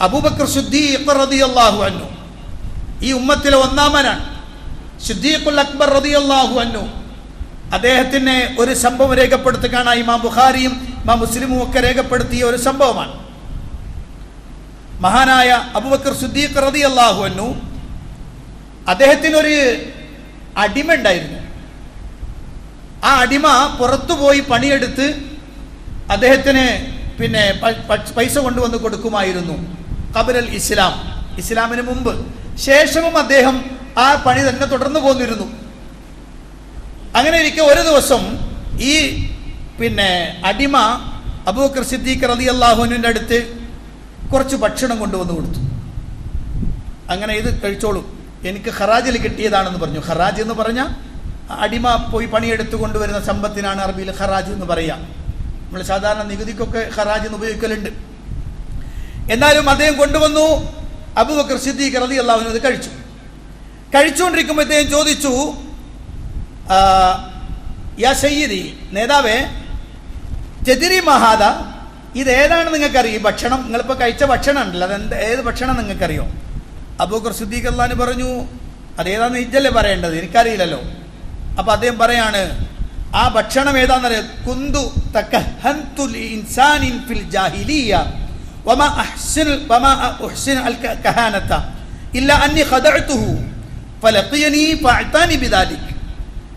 അബൂബക്കർ സിദ്ദീഖ് റളിയല്ലാഹു അൻഹു. ഈ ഉമ്മത്തിലെ ഒന്നാമനാണ്. സിദ്ദീഖുൽ അക്ബർ റളിയല്ലാഹു അന്നു അദ്ദേഹത്തിന് ഒരു സംഭവം രേഖപ്പെടുത്തുകയാണ് ഇമാം ബുഖാരിയും ഇമാം മുസ്ലിമും ഒക്കെ രേഖപ്പെടുത്തിയ ഒരു സംഭവമാണ്. മഹാനായ അബൂബക്കർ സിദ്ദീഖ് റളിയല്ലാഹു അന്നു അദ്ദേഹത്തിനൊരു അടിമ ഉണ്ടായിരുന്നു. ആ അടിമ പുറത്തു പോയി പണിയെടുത്ത് അദ്ദേഹത്തിന് പിന്നെ പൈസ കൊണ്ടുവന്ന് കൊടുക്കുമായിരുന്നു. കബരൽ ഇസ്ലാം. ഇസ്ലാമിന് മുമ്പ്. ശേഷവും അദ്ദേഹം ആ പണി തന്നെ തുടർന്നു പോന്നിരുന്നു. അങ്ങനെ ഇരിക്കെ ഒരു ദിവസം ഈ പിന്നെ അടിമ അബൂബക്കർ സിദ്ദീഖ് റതി അള്ളാഹുവിന്റെ അടുത്ത് കുറച്ച് ഭക്ഷണം കൊണ്ടുവന്ന് കൊടുത്തു. അങ്ങനെ ഇത് കഴിച്ചോളൂ. എനിക്ക് ഖറാജിൽ കിട്ടിയതാണെന്ന് പറഞ്ഞു. ഖറാജ് എന്ന് പറഞ്ഞാൽ അടിമ പോയി പണിയെടുത്ത് കൊണ്ടുവരുന്ന സമ്പത്തിനാണ് അറബിയിൽ ഖറാജ് എന്ന് പറയുക നമ്മൾ സാധാരണ നികുതിക്കൊക്കെ ഖറാജ് എന്ന് ഉപയോഗിക്കലുണ്ട്. എന്നാലും അദ്ദേഹം കൊണ്ടുവന്നു. അബുബക്കർ സിദ്ദീഖ് റതി അള്ളാഹുവിന് അത് കഴിച്ചു. കഴിച്ചുകൊണ്ടിരിക്കുമ്പോൾ അദ്ദേഹം ചോദിച്ചു യാ സയ്യിദി നേതാവേ ചെതിരി മഹാദ ഇതേതാണ് നിങ്ങൾക്കറിയാം? ഈ ഭക്ഷണം നിങ്ങളിപ്പോൾ കഴിച്ച ഭക്ഷണം ഉണ്ടല്ലോ അതെന്ത് ഏത് ഭക്ഷണം നിങ്ങൾക്കറിയോ? അബൂക്കർ സിദ്ദീഖ് അള്ളഹാന് പറഞ്ഞു അതേതാന്ന് ഇജ്ജല്ലേ പറയേണ്ടത്? എനിക്കറിയില്ലല്ലോ. അപ്പോൾ അദ്ദേഹം പറയാണ് ആ ഭക്ഷണം ഏതാണെന്നറിയാം കുന്തു തക്കഹന്തു ഇൻസാനിൻ ഫിൽ ജാഹിലിയ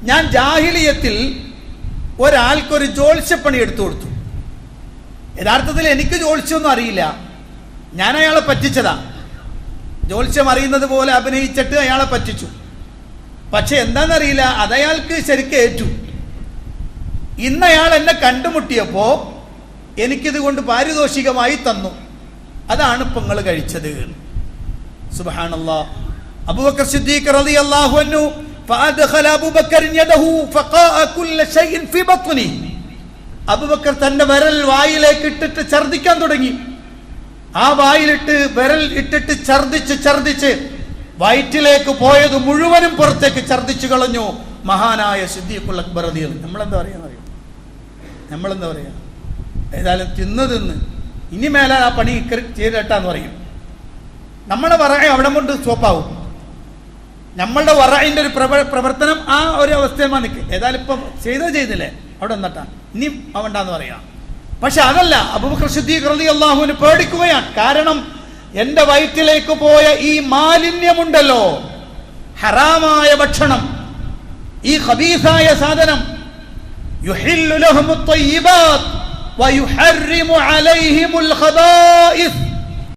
ഞാൻ ജാഹിലിയത്തിൽ ഒരാൾക്കൊരു ജോത്സ്യപ്പണി എടുത്തു കൊടുത്തു. യഥാർത്ഥത്തിൽ എനിക്ക് ജോത്സ്യമൊന്നും അറിയില്ല. ഞാൻ അയാളെ പറ്റിച്ചതാ. ജോത്സ്യം അറിയുന്നത് പോലെ അഭിനയിച്ചിട്ട് അയാളെ പറ്റിച്ചു. പക്ഷെ എന്താണെന്നറിയില്ല അതയാൾക്ക് ശരിക്കും ഏറ്റു ഇന്ന് അയാൾ എന്നെ കണ്ടുമുട്ടിയപ്പോ എനിക്കിത് കൊണ്ട് പാരിതോഷികമായി തന്നു അതാണ് ഇപ്പൊ നിങ്ങൾ കഴിച്ചത് സുബ്ഹാനല്ലാ അബൂബക്കർ സിദ്ദീഖ് റളിയല്ലാഹു അൻഹു فأدخل أبو بكر يده فقاء كل شيء في بطنه അബുബക്കർ തന്റെ വിരൽ വായിലേക്ക് ഇട്ടിട്ട് ഛർദിക്കാൻ തുടങ്ങി ആ വായിലിട്ട് വിരൽ ഇട്ടിട്ട് ഛർദിച്ച് ഛർദിച്ച് വയറ്റിലേക്ക് പോയത് മുഴുവനും പുറത്തേക്ക് ഛർദിച്ചു കളഞ്ഞു മഹാനായ സിദ്ദീഖുൽ അക്ബർ റളിയല്ലാഹു അൻഹു. നമ്മളെന്താ പറയാന്നറിയോ നമ്മളെന്താ പറയാ ഏതായാലും തിന്ന് തിന്ന് ഇനി മേലെ ആ പണി ഇക്കറി ചെയ്തിട്ടാന്ന് പറയും. നമ്മളെ വറ അവിടെ കൊണ്ട് സ്റ്റോപ്പാവും. നമ്മളുടെ വറയിന്റെ ഒരു പ്രവ പ്രവർത്തനം ആ ഒരു അവസ്ഥയിൽമാണ് നിൽക്കും ഏതായാലും ഇപ്പം ചെയ്തോ ചെയ്തില്ലേ? അവിടെ എന്നിട്ടാണ് ഇനി അവണ്ടാന്ന് പറയാം. പക്ഷെ അതല്ല അബുബക്കർ സിദ്ദീഖ് റലി അള്ളാഹുവിന് പേടിക്കുകയാണ്. കാരണം എന്റെ വയറ്റിലേക്ക് പോയ ഈ മാലിന്യമുണ്ടല്ലോ. ഹറാമായ ഭക്ഷണം. ഈ ഹബീസായ സാധനം. ويحرم عليهم الخبائث.